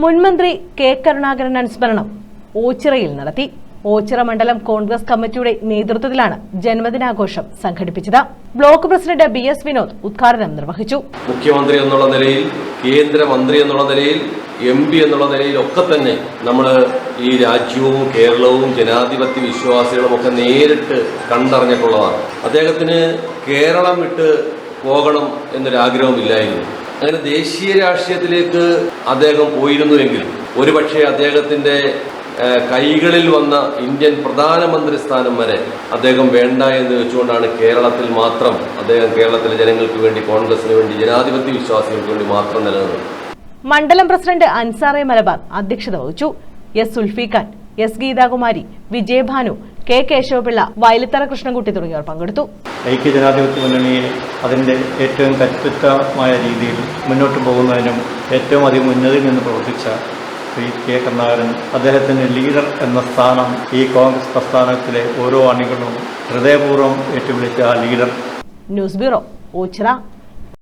മുൻമന്ത്രി കെ കരുണാകരൻ അനുസ്മരണം ഓച്ചിറയിൽ നടത്തി. ഓച്ചിറ മണ്ഡലം കോൺഗ്രസ് കമ്മിറ്റിയുടെ നേതൃത്വത്തിലാണ് ജന്മദിനാഘോഷം സംഘടിപ്പിച്ചത്. Block president B S Vinod ഉദ്ഘാടനം നിർവഹിച്ചു. മുഖ്യമന്ത്രി എന്നുള്ള നിലയിൽ കേന്ദ്രമന്ത്രി എന്നുള്ള നിലയിൽ എം പി എന്നുള്ള നിലയിൽ ഒക്കെ തന്നെ നമ്മൾ ഈ രാജ്യവും കേരളവും ജനാധിപത്യ വിശ്വാസികളും ഒക്കെ നേരിട്ട് കണ്ടറിഞ്ഞിട്ടുള്ളതാണ്. അദ്ദേഹത്തിന് കേരളം വിട്ട് പോകണം എന്നൊരാഗ്രഹമില്ലായിരുന്നു അങ്ങനെ ദേശീയ രാഷ്ട്രീയത്തിലേക്ക് അദ്ദേഹം പോയിരുന്നുവെങ്കിൽ ഒരുപക്ഷെ അദ്ദേഹത്തിന്റെ കൈകളിൽ വന്ന ഇന്ത്യൻ പ്രധാനമന്ത്രി സ്ഥാനം വരെ അദ്ദേഹം വേണ്ട എന്ന് വെച്ചുകൊണ്ടാണ് കേരളത്തിൽ മാത്രം അദ്ദേഹം കേരളത്തിലെ ജനങ്ങൾക്ക് വേണ്ടി കോൺഗ്രസിന് വേണ്ടി ജനാധിപത്യ വിശ്വാസികൾക്ക് വേണ്ടി മാത്രം നിലനിന്നത്. മണ്ഡലം പ്രസിഡന്റ് അൻസാറെ മലബാർ അധ്യക്ഷത വഹിച്ചു. S Sulfikhan S Geethakumari Vijayabhanu K Kesavapillai Vayalithara Krishnankutty തുടങ്ങിയവർ പങ്കെടുത്തു. ഐക്യ ജനാധിപത്യ മുന്നണിയെ അതിന്റെ ഏറ്റവും കരുത്തുറ്റമായ രീതിയിൽ മുന്നോട്ട് പോകുന്നതിനും ഏറ്റവും അധികം ഉന്നതിയിൽ നിന്ന് പ്രവർത്തിച്ച ശ്രീ കെ കരുണാകരൻ അദ്ദേഹത്തിന്റെ ലീഡർ എന്ന സ്ഥാനം ഈ കോൺഗ്രസ് പ്രസ്ഥാനത്തിലെ ഓരോ അണികളും ഹൃദയപൂർവം ഏറ്റുവിളിച്ച ലീഡർ. News bureau Ochira.